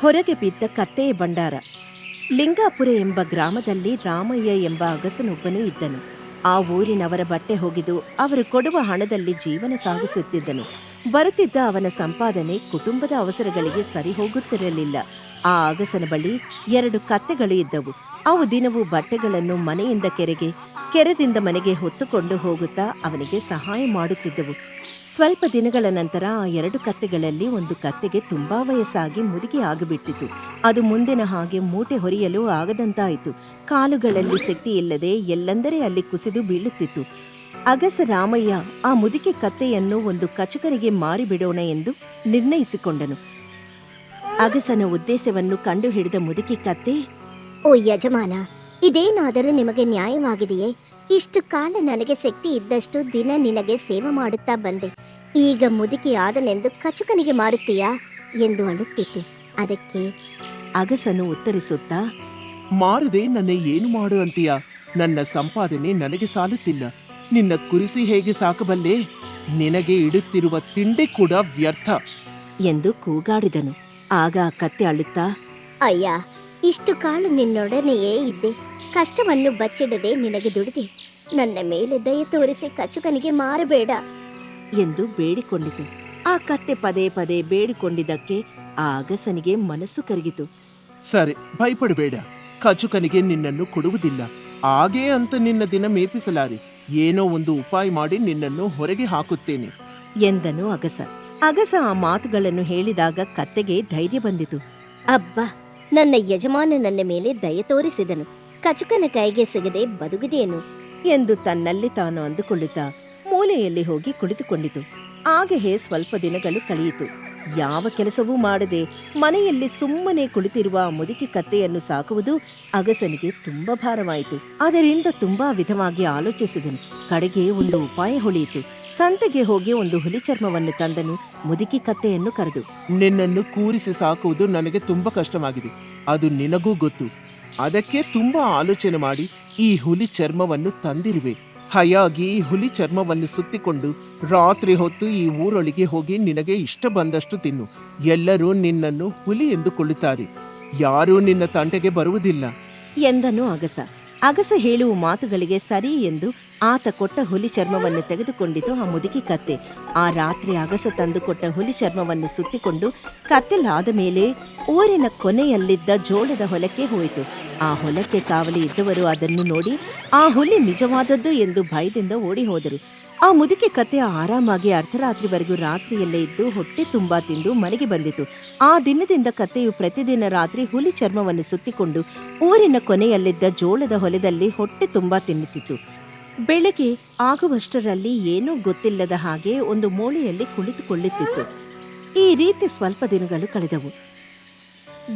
ಹೊರಗೆ ಬಿದ್ದ ಕತ್ತೆಯ ಭಂಡಾರ. ಲಿಂಗಾಪುರ ಎಂಬ ಗ್ರಾಮದಲ್ಲಿ ರಾಮಯ್ಯ ಎಂಬ ಅಗಸನೊಬ್ಬನು ಇದ್ದನು. ಆ ಊರಿನವರ ಬಟ್ಟೆ ಹೋಗಿದು ಅವರು ಕೊಡುವ ಹಣದಲ್ಲಿ ಜೀವನ ಸಾಗಿಸುತ್ತಿದ್ದನು. ಬರುತ್ತಿದ್ದ ಅವನ ಸಂಪಾದನೆ ಕುಟುಂಬದ ಅವಸರಗಳಿಗೆ ಸರಿ ಹೋಗುತ್ತಿರಲಿಲ್ಲ. ಆ ಅಗಸನ ಬಳಿ ಎರಡು ಕತ್ತೆಗಳು ಇದ್ದವು. ಅವು ದಿನವೂ ಬಟ್ಟೆಗಳನ್ನು ಮನೆಯಿಂದ ಕೆರೆಗೆ, ಕೆರೆದಿಂದ ಮನೆಗೆ ಹೊತ್ತುಕೊಂಡು ಹೋಗುತ್ತಾ ಅವನಿಗೆ ಸಹಾಯ ಮಾಡುತ್ತಿದ್ದವು. ಸ್ವಲ್ಪ ದಿನಗಳ ನಂತರ ಆ ಎರಡು ಕತ್ತೆಗಳಲ್ಲಿ ಒಂದು ಕತ್ತೆಗೆ ತುಂಬಾ ವಯಸ್ಸಾಗಿ ಮುದುಗಿ ಆಗಿಬಿಟ್ಟಿತು. ಅದು ಮುಂದಿನ ಹಾಗೆ ಮೂಟೆ ಹೊರಿಯಲು ಆಗದಂತಾಯಿತು. ಕಾಲುಗಳಲ್ಲಿ ಶಕ್ತಿ ಇಲ್ಲದೆ ಎಲ್ಲೆಂದರೆ ಅಲ್ಲಿ ಕುಸಿದು ಬೀಳುತ್ತಿತ್ತು. ಅಗಸ ರಾಮಯ್ಯ, ಆ ಮುದುಕಿ ಕತ್ತೆಯನ್ನು ಒಂದು ಕಚಕರಿಗೆ ಮಾರಿಬಿಡೋಣ ಎಂದು ನಿರ್ಣಯಿಸಿಕೊಂಡನು. ಅಗಸನ ಉದ್ದೇಶವನ್ನು ಕಂಡುಹಿಡಿದ ಮುದುಕಿ ಕತ್ತೆ, ಓ ಯಜಮಾನ, ಇದೇನಾದರೂ ನಿಮಗೆ ನ್ಯಾಯವಾಗಿದೆಯೇ? ಇಷ್ಟು ಕಾಲ ನನಗೆ ಶಕ್ತಿ ಇದ್ದಷ್ಟು ದಿನ ನಿನಗೆ ಸೇವೆ ಮಾಡುತ್ತಾ ಬಂದೆ. ಈಗ ಮುದುಕಿ ಆದನೆಂದು ಕಚುಕನಿಗೆ ಮಾರುತ್ತೀಯಾ? ಎಂದು ಅಳುತ್ತಿತ್ತು ಅದಕ್ಕೆ ಅಗಸನು ಉತ್ತರಿಸುತ್ತಾ ಮಾರದೆ ನನ್ನ ಏನು ಮಾಡು ಅಂತೀಯ? ನನ್ನ ಸಂಪಾದನೆ ನನಗೆ ಸಾಲುತ್ತಿಲ್ಲ. ನಿನ್ನ ಕುರಿಸಿ ಹೇಗೆ ಸಾಕಬಲ್ಲೆ? ನಿನಗೆ ಇಡುತ್ತಿರುವ ತಿಂಡಿ ಕೂಡ ವ್ಯರ್ಥ. ಎಂದು ಕೂಗಾಡಿದನು. ಆಗ ಕತ್ತೆ ಅಳುತ್ತಾ ಅಯ್ಯ ಇಷ್ಟು ಕಾಳು ನಿನ್ನೊಡನೆಯೇ ಇದ್ದೆ. ಕಷ್ಟವನ್ನು ಬಚ್ಚಿಡದೆ ನಿನಗೆ ದುಡಿದೆ. ನನ್ನ ಮೇಲೆ ದಯ ತೋರಿಸಿ ಕಚುಕನಿಗೆ ಮಾರಬೇಡ. ಎಂದು ಬೇಡಿಕೊಂಡಿತು. ಆ ಕತ್ತೆ ಪದೇ ಪದೇ ಬೇಡಿಕೊಂಡಿದ್ದಕ್ಕೆ ಆ ಅಗಸನಿಗೆ ಮನಸ್ಸು ಕರಗಿತು. ಸರಿ ಭಯಪಡಬೇಡ. ಕಚುಕನಿಗೆ ನಿನ್ನನ್ನು ಕೊಡುವುದಿಲ್ಲ. ಹಾಗೇ ಅಂತ ನಿನ್ನ ದಿನ ಮೇಪಿಸಲಾರಿ. ಏನೋ ಒಂದು ಉಪಾಯ ಮಾಡಿ ನಿನ್ನನ್ನು ಹೊರಗೆ ಹಾಕುತ್ತೇನೆ. ಎಂದನು ಅಗಸ. ಅಗಸ ಆ ಮಾತುಗಳನ್ನು ಹೇಳಿದಾಗ ಕತ್ತೆಗೆ ಧೈರ್ಯ ಬಂದಿತು. ಅಬ್ಬ ನನ್ನ ಯಜಮಾನ ನನ್ನ ಮೇಲೆ ದಯ ತೋರಿಸಿದನು. ಕಚುಕನ ಕೈಗೆ ಸಿಗದೆ ಬದುಕಿದೇನು ಎಂದು ತನ್ನಲ್ಲಿ ತಾನು ಅಂದುಕೊಳ್ಳುತ್ತಾ ಮೂಲೆಯಲ್ಲಿ ಹೋಗಿ ಕುಳಿತುಕೊಂಡಿತು. ಹಾಗೆಯೇ ಸ್ವಲ್ಪ ದಿನಗಳು ಕಳೆಯಿತು. ಯಾವ ಕೆಲಸವೂ ಮಾಡದೆ ಮನೆಯಲ್ಲಿ ಸುಮ್ಮನೆ ಕುಳಿತಿರುವ ಮುದುಕಿ ಕತ್ತೆಯನ್ನು ಸಾಕುವುದು ಅಗಸನಿಗೆ ತುಂಬಾ ಭಾರವಾಯಿತು. ಅದರಿಂದ ತುಂಬಾ ವಿಧವಾಗಿ ಆಲೋಚಿಸಿದನು. ಕಡೆಗೆ ಒಂದು ಉಪಾಯ ಹೊಳೆಯಿತು. ಸಂತೆಗೆ ಹೋಗಿ ಒಂದು ಹುಲಿ ಚರ್ಮವನ್ನು ತಂದನು ಮುದುಕಿ ಕತ್ತೆಯನ್ನು ಕರೆದು. ನಿನ್ನನ್ನು ಕೂರಿಸಿ ಸಾಕುವುದು ನನಗೆ ತುಂಬಾ ಕಷ್ಟವಾಗಿದೆ. ಅದು ನಿನಗೂ ಗೊತ್ತು. ಅದಕ್ಕೆ ತುಂಬಾ ಆಲೋಚನೆ ಮಾಡಿ ಈ ಹುಲಿ ಚರ್ಮವನ್ನು ತಂದಿರುವೆ. ಹಯಾಗಿ ಈ ಹುಲಿ ಚರ್ಮವನ್ನು ಸುತ್ತಿಕೊಂಡು ರಾತ್ರಿ ಹೊತ್ತು ಈ ಊರೊಳಗೆ ಹೋಗಿ ನಿನಗೆ ಇಷ್ಟ ಬಂದಷ್ಟು ತಿನ್ನು. ಎಲ್ಲರೂ ನಿನ್ನನ್ನು ಹುಲಿ ಎಂದುಕೊಳ್ಳುತ್ತಾರೆ ಯಾರೂ ನಿನ್ನ ತಂಟೆಗೆ ಬರುವುದಿಲ್ಲ. ಎಂದನು ಅಗಸ ಅಗಸ ಹೇಳುವ ಮಾತುಗಳಿಗೆ ಸರಿ ಎಂದು ಆತ ಕೊಟ್ಟ ಹುಲಿ ಚರ್ಮವನ್ನು ತೆಗೆದುಕೊಂಡಿತು ಆ ಮುದುಕಿ ಕತ್ತೆ. ಆ ರಾತ್ರಿ ಅಗಸ ತಂದುಕೊಟ್ಟ ಹುಲಿ ಚರ್ಮವನ್ನು ಸುತ್ತಿಕೊಂಡು ಕತ್ತೆಲಾದ ಮೇಲೆ ಊರಿನ ಕೊನೆಯಲ್ಲಿದ್ದ ಜೋಳದ ಹೊಲಕ್ಕೆ ಹೋಯಿತು. ಆ ಹೊಲಕ್ಕೆ ಕಾವಲಿ ಇದ್ದವರು ಅದನ್ನು ನೋಡಿ, ಆ ಹುಲಿ ನಿಜವಾದದ್ದು? ಎಂದು ಭಯದಿಂದ ಓಡಿ ಹೋದರು ಆ ಮುದುಕಿ ಕತೆ ಆರಾಮಾಗಿ ಅರ್ಧರಾತ್ರಿವರೆಗೂ ರಾತ್ರಿಯಲ್ಲೇ ಇದ್ದು ಹೊಟ್ಟೆ ತುಂಬಾ ತಿಂದು ಮನೆಗೆ ಬಂದಿತು. ಆ ದಿನದಿಂದ ಕತ್ತೆಯು ಪ್ರತಿದಿನ ರಾತ್ರಿ ಹುಲಿ ಚರ್ಮವನ್ನು ಸುತ್ತಿಕೊಂಡು ಊರಿನ ಕೊನೆಯಲ್ಲಿದ್ದ ಜೋಳದ ಹೊಲದಲ್ಲಿ ಹೊಟ್ಟೆ ತುಂಬಾ ತಿನ್ನುತ್ತಿತ್ತು. ಬೆಳಗ್ಗೆ ಆಗುವಷ್ಟರಲ್ಲಿ ಏನೂ ಗೊತ್ತಿಲ್ಲದ ಹಾಗೆ ಒಂದು ಮೂಳೆಯಲ್ಲಿ ಕುಳಿತುಕೊಳ್ಳುತ್ತಿತ್ತು. ಈ ರೀತಿ ಸ್ವಲ್ಪ ದಿನಗಳು ಕಳೆದವು.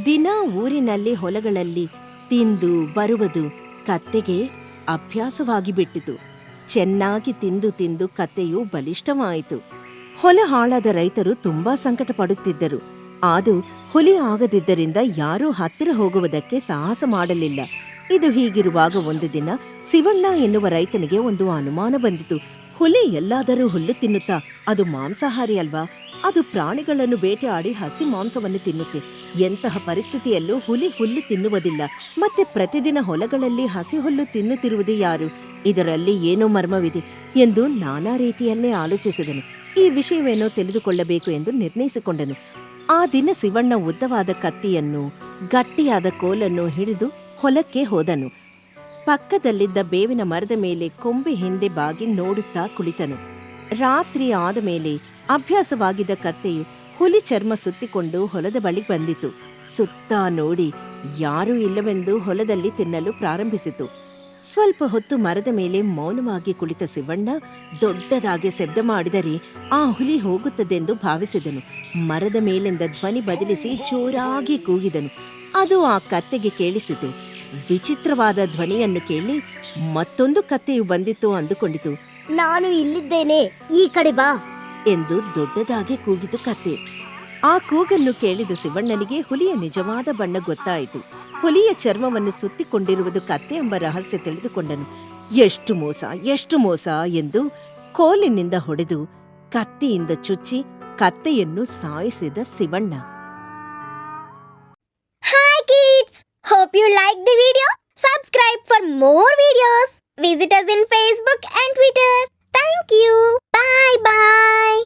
ದಿನ ಊರಿನಲ್ಲಿ ಹೊಲಗಳಲ್ಲಿ ತಿಂದು ಬರುವುದು ಕತ್ತೆಗೆ ಅಭ್ಯಾಸವಾಗಿ ಬಿಟ್ಟಿತು. ಚೆನ್ನಾಗಿ ತಿಂದು ತಿಂದು ಕತ್ತೆಯು ಬಲಿಷ್ಠವಾಯಿತು. ಹೊಲ ಹಾಳಾದ ರೈತರು ತುಂಬಾ ಸಂಕಟ ಪಡುತ್ತಿದ್ದರು ಆದು ಹುಲಿ ಆಗದಿದ್ದರಿಂದ ಯಾರೂ ಹತ್ತಿರ ಹೋಗುವುದಕ್ಕೆ ಸಾಹಸ ಮಾಡಲಿಲ್ಲ. ಇದು ಹೀಗಿರುವಾಗ ಒಂದು ದಿನ ಶಿವಣ್ಣ ಎನ್ನುವ ರೈತನಿಗೆ ಒಂದು ಅನುಮಾನ ಬಂದಿತು. ಹುಲಿ ಎಲ್ಲಾದರೂ ಹುಲ್ಲು ತಿನ್ನುತ್ತಾ? ಅದು ಮಾಂಸಾಹಾರಿ ಅಲ್ವಾ? ಅದು ಪ್ರಾಣಿಗಳನ್ನು ಬೇಟೆಯಾಡಿ ಹಸಿ ಮಾಂಸವನ್ನು ತಿನ್ನುತ್ತೆ. ಎಂತಹ ಪರಿಸ್ಥಿತಿಯಲ್ಲೂ ಹುಲಿ ಹುಲ್ಲು ತಿನ್ನುವುದಿಲ್ಲ. ಮತ್ತೆ ಪ್ರತಿದಿನ ಹೊಲಗಳಲ್ಲಿ ಹಸಿ ಹುಲ್ಲು ತಿನ್ನುತ್ತಿರುವುದು ಯಾರು? ಇದರಲ್ಲಿ ಏನೋ ಮರ್ಮವಿದೆ ಎಂದು ನಾನಾ ರೀತಿಯಲ್ಲೇ ಆಲೋಚಿಸಿದನು. ಈ ವಿಷಯವೇನೋ ತಿಳಿದುಕೊಳ್ಳಬೇಕು ಎಂದು ನಿರ್ಣಯಿಸಿಕೊಂಡನು. ಆ ದಿನ ಶಿವಣ್ಣ ಉದ್ದವಾದ ಕತ್ತಿಯನ್ನು, ಗಟ್ಟಿಯಾದ ಕೋಲನ್ನು ಹಿಡಿದು ಹೊಲಕ್ಕೆ ಹೋದನು. ಪಕ್ಕದಲ್ಲಿದ್ದ ಬೇವಿನ ಮರದ ಮೇಲೆ ಕೊಂಬೆ ಹಿಂದೆ ಬಾಗಿ ನೋಡುತ್ತಾ ಕುಳಿತನು. ರಾತ್ರಿ ಆದ ಮೇಲೆ ಅಭ್ಯಾಸವಾಗಿದ್ದ ಕತ್ತೆಯು ಹುಲಿ ಚರ್ಮ ಸುತ್ತಿಕೊಂಡು ಹೊಲದ ಬಳಿ ಬಂದಿತು. ಸುತ್ತ ನೋಡಿ, ಯಾರೂ ಇಲ್ಲವೆಂದು ಹೊಲದಲ್ಲಿ ತಿನ್ನಲು ಪ್ರಾರಂಭಿಸಿತು. ಸ್ವಲ್ಪ ಹೊತ್ತು ಮರದ ಮೇಲೆ ಮೌನವಾಗಿ ಕುಳಿತ ಸಿವಣ್ಣ ದೊಡ್ಡದಾಗಿ ಶಬ್ದ ಮಾಡಿದರೆ ಆ ಹುಲಿ ಹೋಗುತ್ತದೆಂದು ಭಾವಿಸಿದನು. ಮರದ ಮೇಲಿಂದ ಧ್ವನಿ ಬದಲಿಸಿ ಜೋರಾಗಿ ಕೂಗಿದನು. ಅದು ಆ ಕತ್ತೆಗೆ ಕೇಳಿಸಿತು. ವಿಚಿತ್ರವಾದ ಧ್ವನಿಯನ್ನು ಕೇಳಿ ಮತ್ತೊಂದು ಕತ್ತೆಯು ಬಂದಿತ್ತು ಅಂದುಕೊಂಡಿತು. ನಾನು ಇಲ್ಲಿದ್ದೇನೆ ಈ ಕಡೆ ಬಾ ಎಂದು ದೊಡ್ಡದಾಗಿ ಕೂಗಿತು ಕತ್ತೆ. ಆ ಕೂಗನ್ನು ಕೇಳಿದ ಶಿವಣ್ಣನಿಗೆ ಹುಲಿಯ ನಿಜವಾದ ಬಣ್ಣ ಗೊತ್ತಾಯಿತು. ಹುಲಿಯ ಚರ್ಮವನ್ನು ಸುತ್ತಿಕೊಂಡಿರುವುದು ಕತ್ತೆ ಎಂಬ ರಹಸ್ಯ ತಿಳಿದುಕೊಂಡನು ಎಷ್ಟು ಮೋಸ ಎಷ್ಟು ಮೋಸ ಎಂದು ಕೋಲಿನಿಂದ ಹೊಡೆದು ಕತ್ತಿಯಿಂದ ಚುಚ್ಚಿ ಕತ್ತೆಯನ್ನು ಸಾಯಿಸಿದ Shivanna hi kids hope you like the video subscribe for more videos visit us in Facebook and Twitter thank you bye bye